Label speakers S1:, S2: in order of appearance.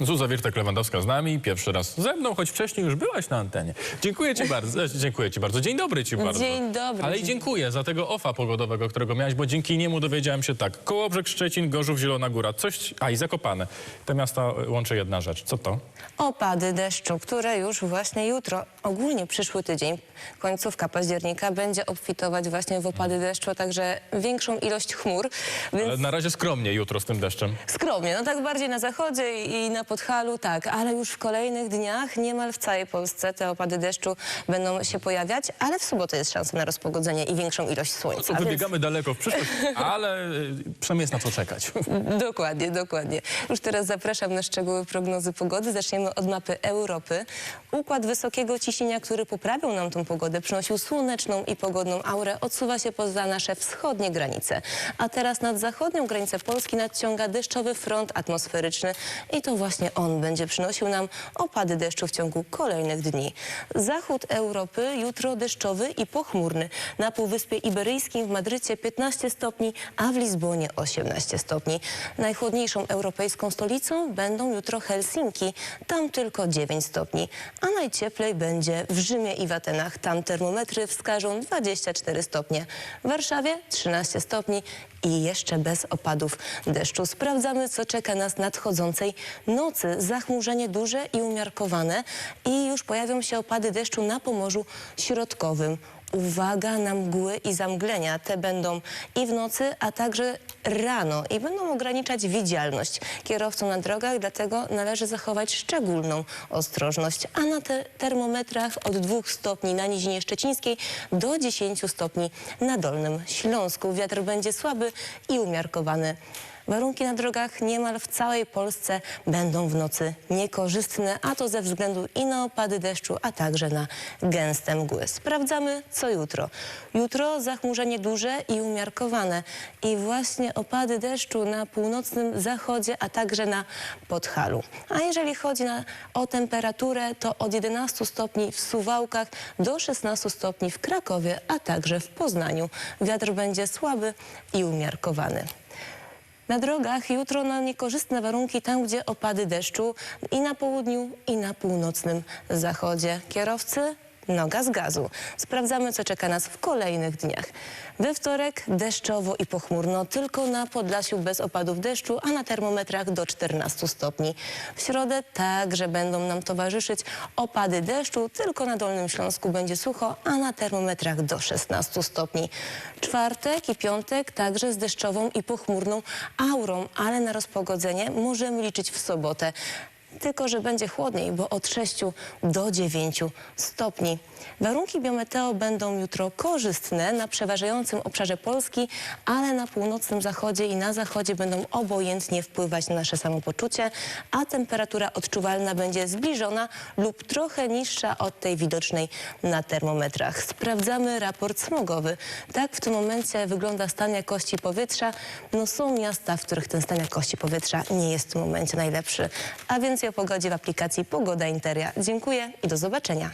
S1: Zuza Wirtek-Lewandowska z nami, pierwszy raz ze mną, choć wcześniej już byłaś na antenie. Dziękuję ci bardzo. e, Dziękuję ci bardzo. Dzień dobry ci bardzo.
S2: Dzień dobry.
S1: Ale i dziękuję za tego ofa pogodowego, którego miałeś, bo dzięki niemu dowiedziałem się tak. Kołobrzeg, Szczecin, Gorzów, Zielona Góra, coś... A, i Zakopane. Te miasta łączy jedna rzecz. Co to?
S2: Opady deszczu, które już właśnie jutro, ogólnie przyszły tydzień, końcówka października, będzie obfitować właśnie w opady deszczu, a także większą ilość chmur. Więc
S1: Ale na razie skromnie jutro z tym deszczem.
S2: skromnie, no tak bardziej na zachodzie i na Podhalu, tak, ale już w kolejnych dniach niemal w całej Polsce te opady deszczu będą się pojawiać, ale w sobotę jest szansa na rozpogodzenie i większą ilość
S1: No
S2: słońca. więc-
S1: wybiegamy daleko w przyszłość, ale y, przynajmniej jest na co czekać.
S2: Dokładnie, dokładnie. Już teraz zapraszam na szczegóły prognozy pogody. Zaczniemy od mapy Europy. Układ wysokiego ciśnienia, który poprawiał nam tą pogodę, przynosił słoneczną i pogodną aurę, odsuwa się poza nasze wschodnie granice. A teraz nad zachodnią granicę Polski nadciąga deszczowy front atmosferyczny i to właśnie on będzie przynosił nam opady deszczu w ciągu kolejnych dni. Zachód Europy jutro deszczowy i pochmurny. Na Półwyspie Iberyjskim w Madrycie 15 stopni, a w Lizbonie 18 stopni. Najchłodniejszą europejską stolicą będą jutro Helsinki, tam tylko 9 stopni. A najcieplej będzie w Rzymie i w Atenach. Tam termometry wskażą 24 stopnie. W Warszawie 13 stopni i jeszcze bez opadów deszczu. Sprawdzamy, co czeka nas nadchodzącej nocy. Zachmurzenie duże i umiarkowane i już pojawią się opady deszczu na Pomorzu Środkowym. Uwaga na mgły i zamglenia. Te będą i w nocy, a także rano i będą ograniczać widzialność kierowcom na drogach, dlatego należy zachować szczególną ostrożność. A na te termometrach od 2 stopni na Nizinie Szczecińskiej do 10 stopni na Dolnym Śląsku. Wiatr będzie słaby i umiarkowany. Warunki na drogach niemal w całej Polsce będą w nocy niekorzystne, a to ze względu i na opady deszczu, a także na gęste mgły. Sprawdzamy, co jutro. Jutro zachmurzenie duże i umiarkowane i właśnie opady deszczu na północnym zachodzie, a także na Podhalu. A jeżeli chodzi na, o temperaturę, to od 11 stopni w Suwałkach do 16 stopni w Krakowie, a także w Poznaniu. Wiatr będzie słaby i umiarkowany. Na drogach jutro na niekorzystne warunki tam, gdzie opady deszczu i na południu, i na północnym zachodzie. Kierowcy noga z gazu. Sprawdzamy, co czeka nas w kolejnych dniach. We wtorek deszczowo i pochmurno, tylko na Podlasiu bez opadów deszczu, a na termometrach do 14 stopni. W środę także będą nam towarzyszyć opady deszczu, tylko na Dolnym Śląsku będzie sucho, a na termometrach do 16 stopni. Czwartek i piątek także z deszczową i pochmurną aurą, ale na rozpogodzenie możemy liczyć w sobotę. Tylko, że będzie chłodniej, bo od 6 do 9 stopni. Warunki biometeo będą jutro korzystne na przeważającym obszarze Polski, ale na północnym zachodzie i na zachodzie będą obojętnie wpływać na nasze samopoczucie, a temperatura odczuwalna będzie zbliżona lub trochę niższa od tej widocznej na termometrach. Sprawdzamy raport smogowy. Tak w tym momencie wygląda stan jakości powietrza. No są miasta, w których ten stan jakości powietrza nie jest w tym momencie najlepszy. A więcej o pogodzie w aplikacji Pogoda Interia. Dziękuję i do zobaczenia.